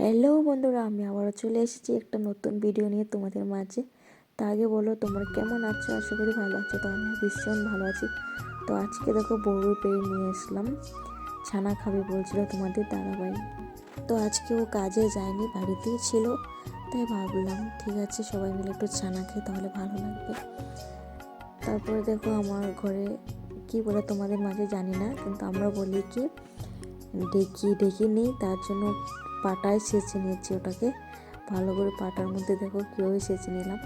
Hello বন্ধুরা, আমি আবারও চলে এসেছি একটা নতুন ভিডিও নিয়ে তোমাদের মাঝে। তা আগে বলো, তোমরা কেমন আছো? আশা করি ভালো আছো। তো আমি ভীষণ ভালো আছি। তো আজকে দেখো বড় পেয়ে নিয়ে আসলাম। ছানা খাবে বলছিল তোমাদের দাদাভাই। তো আজকে ও কাজে যায়নি, বাড়িতেই ছিল। তাই ভাবলাম, ঠিক আছে, সবাই মিলে একটু ছানা খেয়ে তাহলে ভালো লাগবে। তারপরে দেখো, আমার ঘরে কি বলে তোমাদের মাঝে জানি না, কিন্তু আমরা বলি কি, ডেকি ডেকি নেই। তার জন্য পাটায় সেচে নিয়েছি ওটাকে। ভালো করে পাটার মধ্যে দেখো কীভাবে সেচে নিলাম।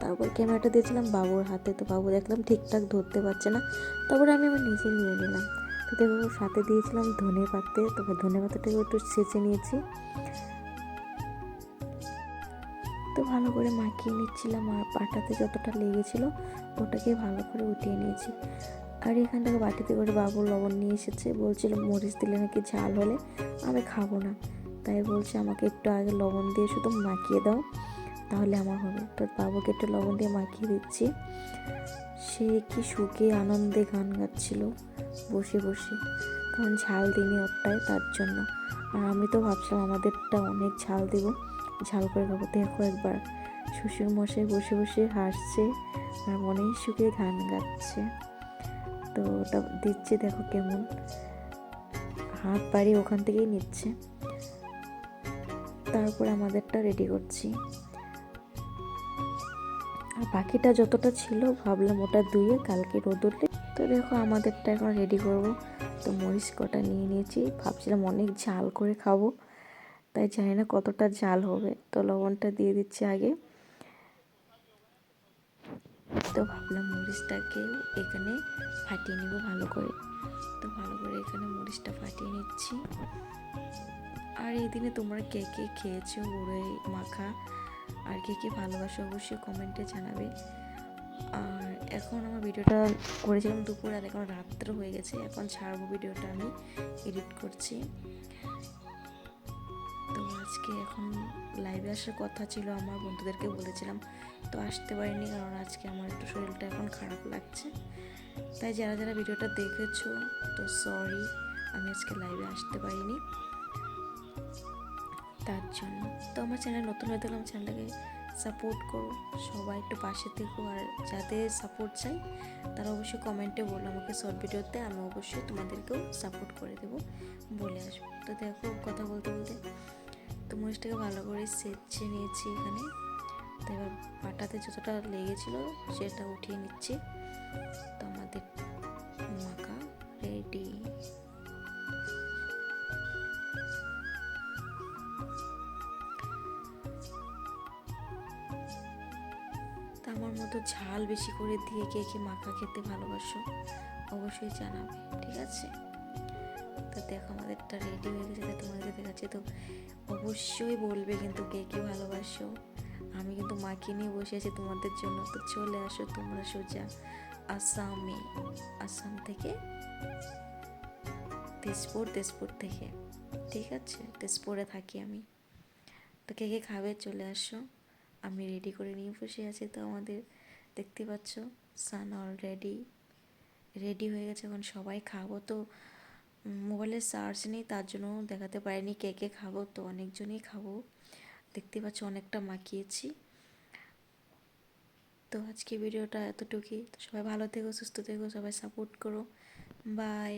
তারপর ক্যামেরাটা দিয়েছিলাম বাবুর হাতে, তো বাবু দেখলাম ঠিকঠাক ধরতে পারছে না। তারপরে আমি আমার নিজে নিয়ে নিলাম। তো দেখো সাথে দিয়েছিলাম ধনে পাতে তারপর ধনে পাতাটাকে একটু সেচে নিয়েছি। তো ভালো করে মাখিয়ে নিচ্ছিলাম আর পাটাতে যতটা লেগেছিল ওটাকে ভালো করে উঠিয়ে নিয়েছি। আর এখান থেকে বাটিতে করে বাবু লবণ নিয়ে এসেছে, বলছিল মরিচ দিলে নাকি ঝাল হলে, আমি খাব না। তাই বলছে, আমাকে একটু আগে লবণ দিয়ে শুধু মাখিয়ে দাও, তাহলে আমার হবে। তো বাবুকে একটু লবণ দিয়ে মাখিয়ে দিচ্ছি। সে কি সুখে আনন্দে গান গাচ্ছিল বসে বসে। কারণ ঝাল দিইনি ওরটায় তার জন্য। আর আমি তো ভাবছিলাম আমাদেরটা অনেক ঝাল দেবো। ঝাল করে খাব। দেখো একবার শ্বশুর মশাই বসে বসে হাসছে আর মনেই সুখে গান গাচ্ছে। তো ওটা দিচ্ছে, দেখো কেমন। হাত বাড়িয়ে ওখান থেকেই নিচ্ছে। তারপরে আমাদেরটা রেডি করছি। আর বাকিটা যতটা ছিল ভাবলাম ওটা ধুয়ে কালকে রোদ উঠলে। তো দেখো আমাদেরটা এখন রেডি করব। তো মরিচ কটা নিয়ে নিয়েছি। ভাবছিলাম অনেক ঝাল করে খাব। তাই জানি না কতটা ঝাল হবে। তো লবণটা দিয়ে দিচ্ছি আগে। তো ভাবলাম মরিচটাকে এখানে ফাটিয়ে নিব ভালো করে। তো ভালো করে এখানে মরিচটা ফাটিয়ে নিচ্ছি। আর এই দিনে তোমরা কে কে খেয়েছো উড়ে মাখা? আর কে কে ভালোবাসো অবশ্যই কমেন্টে জানাবে। আর এখন আমার ভিডিওটা করেছিলাম দুপুর, আর এখন রাত্র হয়ে গেছে। এখন ছাড়বো ভিডিওটা আমি, এডিট করছি। তো আজকে এখন লাইভে আসার কথা ছিল, আমার বন্ধুদেরকে বলেছিলাম। তো আসতে পারিনি কারণ আজকে আমার একটু শরীরটা এখন খারাপ লাগছে। তাই যারা যারা ভিডিওটা দেখেছ, তো সরি আমি আজকে লাইভে আসতে পারিনি। তার জন্য। তো আমার চ্যানেল নতুন হয়ে আমার চ্যানেলটাকে সাপোর্ট করো। সবাই একটু পাশে থেকো আর যাদের সাপোর্ট চাই, তারা অবশ্যই কমেন্টে বলো আমাকে শর্ট ভিডিওতে আমি অবশ্যই তোমাদেরকেও সাপোর্ট করে দেবো বলে আসব। তো দেখো কথা বলতে বলতে তো মরিচটাকে ভালো করে সেচে নিয়েছি এখানে। তো এবার পাটাতে যতটা লেগেছিলো সেটা উঠিয়ে নিচ্ছি। তো মতো ঝাল বেশি করে দিয়ে কে কে মাখা খেতে ভালোবাসো অবশ্যই জানাবে, ঠিক আছে? তো দেখো আমাদেরটা রেডি হয়ে গেছে তাই তোমাদেরকে দেখাচ্ছি। তো অবশ্যই বলবে কিন্তু কে কে ভালোবাসো। আমি কিন্তু মাকে নিয়ে বসে আছি তোমাদের জন্য। তো চলে আসো তোমরা সোজা আসামে। আসাম থেকে তেজপুর তেজপুর থেকে, ঠিক আছে? তেজপুরে থাকি আমি। তো কে কে খাবে চলে আসো। আমি রেডি করে নিয়ে বসে আছি, তো আমাদের দেখতে পাচ্ছ সান অলরেডি রেডি হয়ে গেছে, এখন সবাই খাব, তো মোবাইলে চার্জ নেই, তার জন্য দেখাতে পারিনি কে কে খাব, তো অনেকজনই খাব। দেখতে পাচ্ছ অনেকটা মাখিয়েছি। তো আজকে ভিডিওটা এতটুকুই, তো সবাই ভালো থেকো, সুস্থ থেকো, সবাই সাপোর্ট করো। বাই